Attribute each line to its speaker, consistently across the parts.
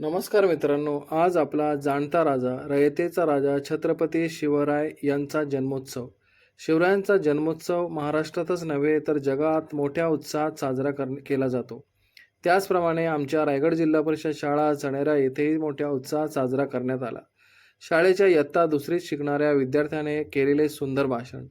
Speaker 1: नमस्कार मित्रांनो आज आपला जाणता राजा रयतेचा राजा छत्रपती शिवराय यांचा जन्मोत्सव. शिवरायांचा जन्मोत्सव महाराष्ट्रातच नव्हे तर जगात मोठ्या उत्साहात साजरा कर केला जातो. त्याचप्रमाणे आमच्या रायगड जिल्हा परिषद शाळा चणेरा येथेही मोठ्या उत्साहात साजरा करण्यात आला. शाळेच्या इयत्ता दुसरीत शिकणाऱ्या विद्यार्थ्याने केलेले सुंदर भाषण.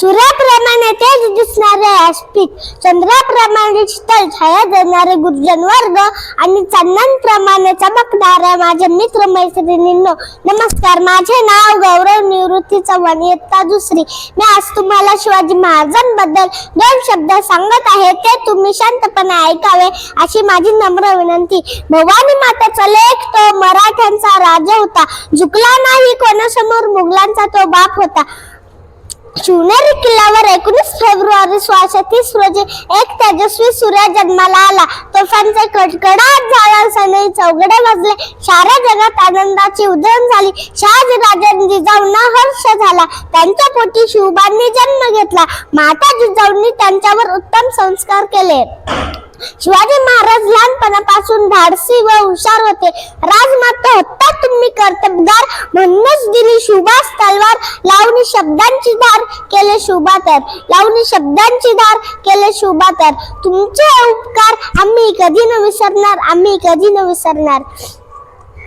Speaker 2: सूर्याप्रमाणे तेज दिसणारे आस्पिक चंद्राप्रमाणे शीतल छाया देणारे गुरुजन वर्ग आणि चंदनप्रमाणे चमकणाऱ्या माझ्या मित्र मैत्रिणींनो नमस्कार. माझे नाव गौरव निवृत्ती चव्हाण इयत्ता दुसरी. मी आज तुम्हाला शिवाजी महाराजांबद्दल दोन शब्द सांगत आहे ते तुम्ही शांतपणे ऐकावे अशी माझी नम्र विनंती. भवानी मातेचा लेख तो मराठ्यांचा राजा होता. झुकला नाही कोणासमोर मुघलांचा तो बाप होता. शिवनेरी किल्ल्यावर एकोणीस फेब्रुवारी सोळाशे तीस रोजी एक तेजस्वी सूर्य जन्माला आला. तोफांचे कडकडाट झाला सनई चौघडे वाजले साऱ्या जगात आनंदाची उधळण झाली. शहाजी जिजाऊंना हर्ष झाला. त्यांच्या पोटी शिवबांनी जन्म घेतला. माता जिजाऊंनी त्यांच्यावर उत्तम संस्कार केले. शिवाजी महाराज लहानपणापासून धाडसी व हुशार होते. राजमाता होता तुम्ही कर्तबगार म्हणूनच दिली शुभास तलवार. लावणी शब्दांची धार केले शुभातर. लावणी शब्दांची धार केले शुभातर. तुमचे उपकार आम्ही कधी न विसरणार आम्ही कधी न विसरणार.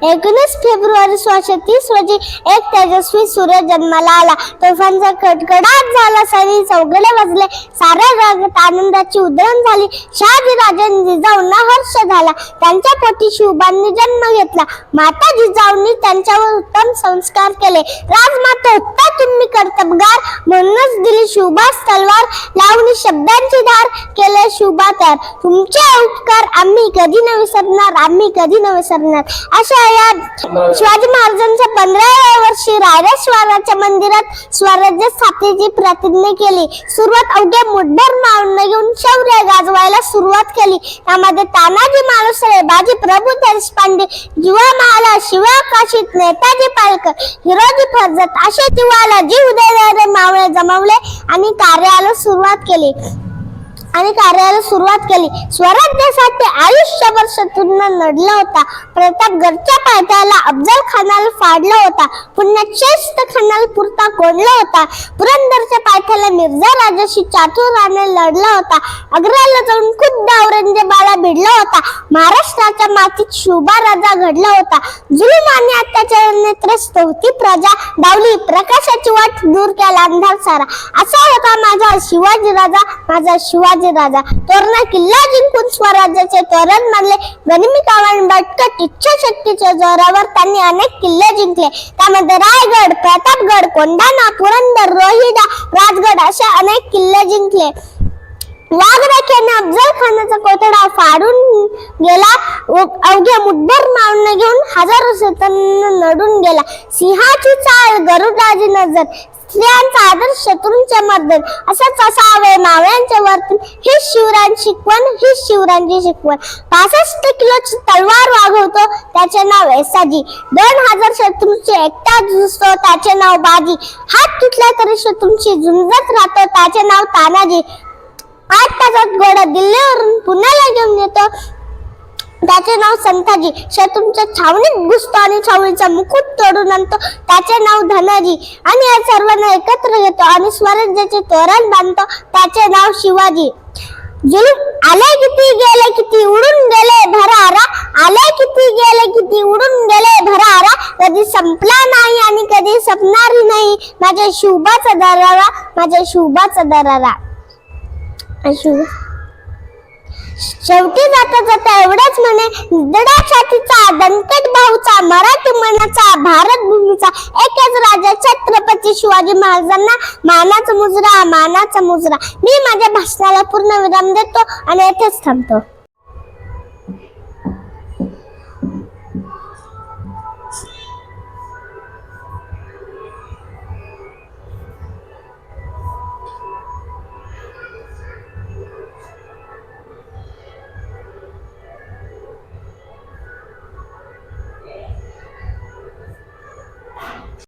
Speaker 2: एकोणीस फेब्रुवारी सोळाशे तीस रोजी एक तेजस्वी सूर्य जन्माला आला. तोफांचा कडकडाट झाला. सरी चौघडे वाजले साऱ्या जगात आनंदाची उधळण झाली. शहाजी राजांनी जिजाऊंना हर्ष झाला. त्यांच्या पोटी शिवबांनी जन्म घेतला. माता जिजाऊंनी त्यांच्यावर उत्तम संस्कार केले. राजमाता होता तुम्ही कर्तबगार म्हणूनच दिली शिवबास तलवार लावणी शब्दांची धार केले शुभातर तुमचे उपकार आम्ही कधी न विसरणार आम्ही कधी न विसरणार. अशा शिवाजी महाराजांच्या पंधराव्या वर्षी रायरेश्वराच्या मंदिरात स्वराज्य स्थापनेची प्रतिज्ञा केली. सुरुवात अवघ्या मुठभर मावून घेऊन शौर्य गाजवायला सुरुवात केली. त्यामध्ये तानाजी मालुसरे बाजी प्रभू देशपांडे जीवा महाला शिवा काशीत नेताजी पालकर हिरोजी फर्जत असे जीवाला जीव देणारे मावळे जमवले आणि कार्याला सुरुवात केली. आणि कार्याला सुरुवात केली. स्वराज्यासाठी आयुष्यभर शत्रूंना लढला होता. प्रतापगडच्या पायथ्याला अफजल खानाला फाडला होता. पुन्हा चेस्त खानाला पुरता कोंडला होता. पुरंदरच्या पायथ्याला मिर्झा राजाशी चातुराने लढला होता. आग्र्याला जाऊन खुद्द औरंगजेबाला भिडला होता. महाराष्ट्राच्या मातीत शोभा राजा घडला होता. जुलूम आणि अत्याचाराने त्रस्त होती प्रजा. डावली प्रकाशाची वाट दूर केला अंधार सारा. असा होता माझा शिवाजी राजा माझा शिवाजी राजा. तोरणा किल्ला जिंकून स्वराज्याचे तोरण मानले. गनिमी कावण बटकट इच्छाशक्तीच्या जोरावर त्यांनी अनेक किल्ले जिंकले. त्यामध्ये रायगड प्रतापगड कोंढाणा पुरंदर रोहिडा राजगड असे अनेक किल्ले जिंकले. वाघराख्याने अफजल खानाचा कोथळा फाडून गेला. अवघ्या मुठभर मावणं घेऊन हजारो शत्रूंना नडून गेला. सिंहाची चाल गरुडाची नजर स्त्रियांचा आदर शत्रूंच्या मर्दन असंच असावे मावळ्यांचे वर्तन ही शिवरायांची शिकवण ही शिवरायांची शिकवण. पासष्ट किलोची तलवार वागवतो त्याचे नाव एसाजी. दोन हजार शत्रूंची एकटा झुजतो त्याचे नाव बाजी. हात तुटला तरी शत्रूंची झुंजत राहतो त्याचे नाव तानाजी. आठ तासात घोडा दिल्लीवरून पुण्याला घेऊन येतो. त्याचे नाव संताजी शत्रूंच्या छावणीत घुसतो आणि छावणीचा मुकुट तोडून आणतो. त्याचे नाव धनाजी. आणि या सर्वांना एकत्र घेतो आणि स्वराज्याचे तोरण बांधतो. त्याचे नाव शिवाजी. जुलूम आले किती गेले किती उडून गेले भरारा? आले किती गेले किती उडून गेले भरारा? कधी संपला नाही आणि कधी संपणार नाही. माझ्या शुभाचा दरारा माझ्या शुभाचा दरारा. अशू शेवटी जाता जाता एवढंच म्हणे दडा छातीचा दणकट भाऊचा मराठी मनाचा भारत भूमीचा एकच राजा छत्रपती शिवाजी महाराजांना मानाचा मुजरा मानाचा मुजरा. मी माझ्या भाषणाला पूर्ण विराम देतो आणि येथेच थांबतो.